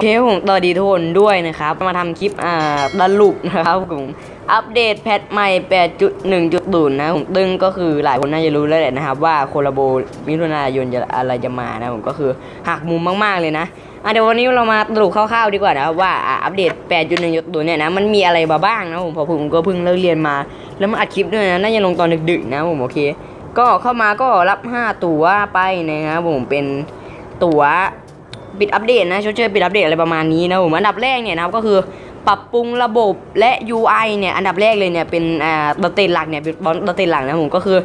เคผมตอดีทุกคนด้วยนะครับ มาทำคลิปอ่าดันลุปนะครับผมอัปเดตแพทใหม่ 8.1.0 นะผมตึงก็คือหลายคนน่าจะรู้แล้วแหละนะครับ ว่าโคลาโบมิถุนายนจะอะไรจะมานะผมก็คือหักมุมมากๆเลยนะอะเดี๋ยววันนี้เรามาสรุปคร่าวๆดีกว่านะครับว่าอะอัปเดต 8.1.0 เนี่ยนะมันมีอะไรมาบ้างนะผมเพอผมก็เพิ่งเลิกเรียนมา แล้วมาอัดคลิปด้วยนะน่าจะลงตอนดึกๆนะผมโอเค ก็เข้ามาก็รับ 5 ตั๋วไปนะครับผมเป็นตั๋ว ปิดอัปเดตนะชดเชยปิดอัปเดตอะไรประมาณนี้นะผมอันดับแรกเนี่ยนะครับก็คือปรับปรุงระบบและ UI เนี่ยอันดับแรกเลยเนี่ยเป็นอ่าตัวเต็นหลักเนี่ยป็นบอลตัวเต็นหลักนะผมก็คือ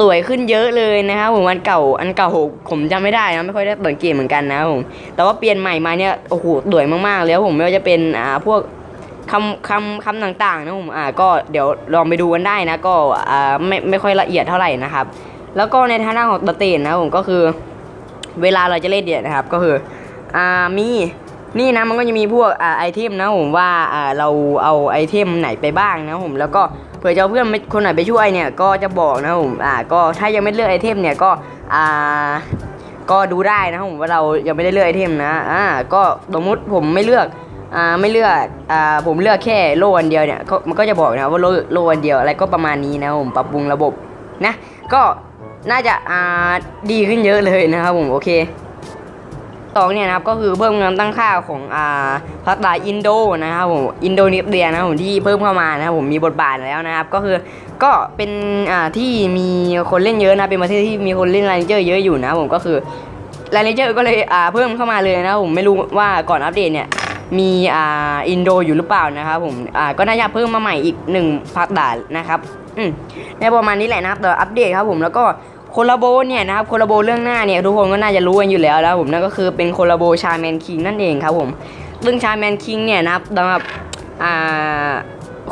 สวยขึ้นเยอะเลยนะครับผมอันเก่าอันเก่าผมจำไม่ได้นะไม่ค่อยได้เปิดเกมเหมือนกันนะผมแต่ว่าเปลี่ยนใหม่มาเนี่ยโอ้โหสวยมากๆแล้วผมไม่ว่าจะเป็นอ่าพวกคำคำคำต่างๆนะผมอ่าก็เดี๋ยวลองไปดูกันได้นะก็อ่าไม่ไม่ค่อยละเอียดเท่าไหร่นะครับแล้วก็ในทางด้านของตัวเต็นนะผมก็คือ เวลาเราจะเล่นเนี่ยนะครับก็คือ อ่ามีนี่นะมันก็จะมีพวกอ่าไอเทมนะผมว่าอ่าเราเอาไอเทมไหนไปบ้างนะผมแล้วก็เผื่อจะเอาเพื่อนคนไหนไปช่วยเนี่ยก็จะบอกนะผมอ่าก็ถ้ายังไม่เลือกไอเทมเนี่ยก็อ่าก็ดูได้นะผมว่าเรายังไม่ได้เลือกไอเทมนะอ่าก็สมมติผมไม่เลือกอ่าไม่เลือกอ่าผมเลือกแค่โลอันเดียวเนี่ยมันก็จะบอกนะว่าโลโลอันเดียวอะไรก็ประมาณนี้นะผมปรับปรุงระบบนะก็น่าจะอ่าดีขึ้นเยอะเลยนะครับผมโอเค สองเนี่ยนะครับก็คือเพิ่มเงินตั้งค่าของอ่าภาษาอินโดนะครับผมอินโดนีเซียนะครับผมที่เพิ่มเข้ามานะครับผมมีบทบาทแล้วนะครับ ก็คือก็เป็นอ่าที่มีคนเล่นเยอะนะเป็นประเทศที่มีคนเล่นไลน์เจอร์เยอะอยู่นะผมก็คือไลน์เจอร์ก็เลยอ่าเพิ่มเข้ามาเลยนะผมไม่รู้ว่าก่อนอัปเดตเนี่ยมีอ่าอินโดอยู่หรือเปล่านะครับผมอ่าก็น่าจะเพิ่มมาใหม่อีกหนึ่งภาษานะครับอืมในประมาณนี้แหละนะครับเดี๋ยวอัปเดตครับผมแล้วก็ โคลาโบเนี่ยนะครับโคลาโบเรื่องหน้าเนี่ยทุกคนก็น่าจะรู้กันอยู่แล้วแล้วผมนั่นก็คือเป็นโคลาโบชาแมนคิงนั่นเองครับผมเรื่องชาแมนคิงเนี่ยนะครับสำหรับอ่า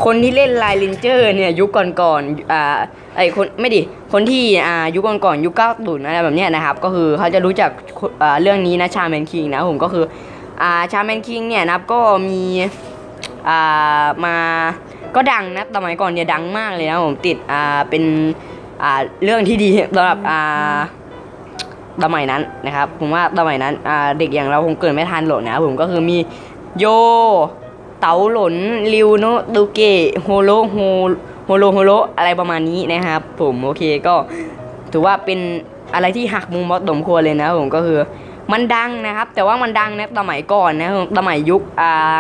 คนที่เล่นไลลินเจอร์เนี่ยยุคก่อนๆอ่าไอคนไม่ดิคนที่อ่ายุคก่อนๆยุคเก้าตุนอะไรแบบเนี้ยนะครับก็คือเขาจะรู้จักอ่าเรื่องนี้นะชาแมนคิงนะผมก็คืออ่าชาแมนคิงเนี่ยนะครับก็มีอ่ามาก็ดังนะสมัยก่อนเนี่ยดังมากเลยนะผมติดอ่าเป็น เรื่องที่ดีสำหรับสมัยนั้นนะครับ ผมว่าสมัยนั้นเด็กอย่างเราคงเกิดไม่ทันหรอกนะผมก็คือมีโย เต๋าหลนริวโนดูเกะโฮโลโฮโฮโลโฮโลอะไรประมาณนี้นะครับ ผมโอเคก็ถือว่าเป็นอะไรที่หักมุมมอสมควรเลยนะผมก็คือมันดังนะครับ แต่ว่ามันดังในสมัยก่อนนะสมัยยุคอ่า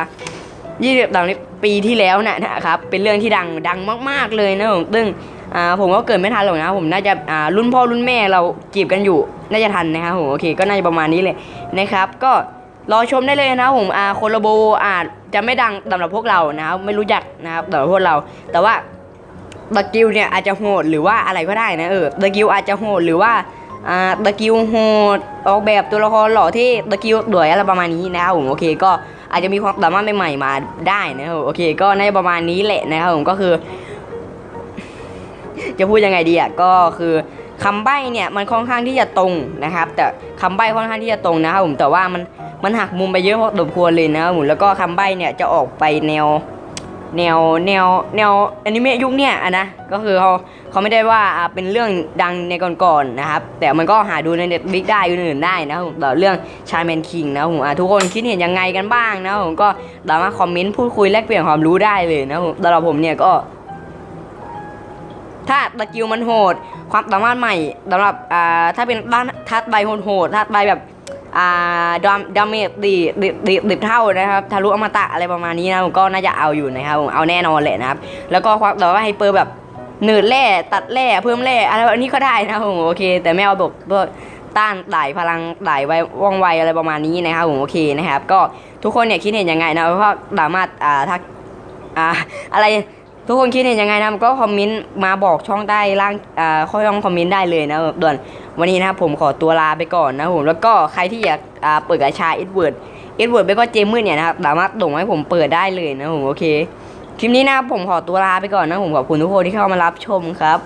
ยี่สิบตอนนี้ปีที่แล้วนะนะครับเป็นเรื่องที่ดังดังมาก ๆเลยนะผมซึ่ง อ่าผมก็เกิดไม่ทันหรอกนะผมน่าจะอ่ารุ่นพ่อรุ่นแม่เราจีบกันอยู่น่าจะทันนะครับผมโอเคก็น่าจะประมาณนี้เลยนะครับ ก็รอชมได้เลยนะครับผมอาโคโลโบอาจจะไม่ดังสำหรับพวกเรานะครับไม่รู้จักนะครับสำหรับพวกเรา แต่ว่าตะกิวเนี่ยอาจจะโหดหรือว่าอะไรก็ได้นะเออตะกิวอาจจะโหดหรือว่าอ่าตะกิวโหดออกแบบตัวละครหล่อที่ตะกิวดวยอะไรประมาณนี้นะครับผมโอเคก็อาจจะมีความสามารถใหม่ๆมาได้นะครับโอเค ก็น่าจะประมาณนี้แหละนะครับผมก็คือ จะพูดยังไงดีอะก็คือคำใบ้เนี่ยมันค่อนข้างที่จะตรงนะครับ แต่คำใบ้ค่อนข้างที่จะตรงนะครับผมแต่ว่ามันมันหักมุมไปเยอะพอสมควรเลยนะครับผมแล้วก็คำใบ้เนี่ยจะออกไปแนวแนวแนวแนวอนิเมะยุคเนี่ยอะนะก็คือเขาเขาไม่ได้ว่าเป็นเรื่องดังในก่อนๆนะครับ แต่มันก็หาดูในเน็ตบิ๊กได้อื่นๆได้นะครับผมต่อเรื่องชายแมนคิงนะผมทุกคนคิดเห็นยังไงกันบ้างนะผมก็สามารถคอมเมนต์พูดคุยแลกเปลี่ยนความรู้ได้เลยนะครับผมสำหรับผมเนี่ยก็ ถ้าสกิลมันโหด ความสามารถใหม่สำหรับอ่าถ้าเป็นด้านทัดใบโหดทัดใบแบบอ่าดามดาเมจดีดีดีดีเท่านะครับทะลุอมตะอะไรประมาณนี้นะผมก็น่าจะเอาอยู่นะครับผมเอาแน่นอนแหละนะครับ แล้วก็ความแต่ว่าไฮเปอร์แบบหนืดแร่ตัดแร่เพิ่มแร่อะไรแบบนี้ก็ได้นะครับผมโอเค แต่ไม่เอาแบบพวกต้านไหลพลังไหลไวว่องไวอะไรประมาณนี้นะครับผมโอเคนะครับ ก็ทุกคนเนี่ยคิดเห็นยังไงนะเพราะสามารถอ่าถ้าอ่าอะไร ทุกคนคิดเห็นยังไงนะก็คอมเมนต์มาบอกช่องใต้ล่างอ่าข้อช่องคอมเมนต์ได้เลยนะด่วนวันนี้นะครับผมขอตัวลาไปก่อนนะผมแล้วก็ใครที่อยากอ่าเปิดกระชาเอ็ดเวิร์ดเอ็ดเวิร์ดไปก็เจมืดเนี่ยนะครับสามารถส่งให้ผมเปิดได้เลยนะผมโอเคคลิปนี้นะครับผมขอตัวลาไปก่อนนะผมขอบคุณทุกคนที่เข้ามารับชมครับ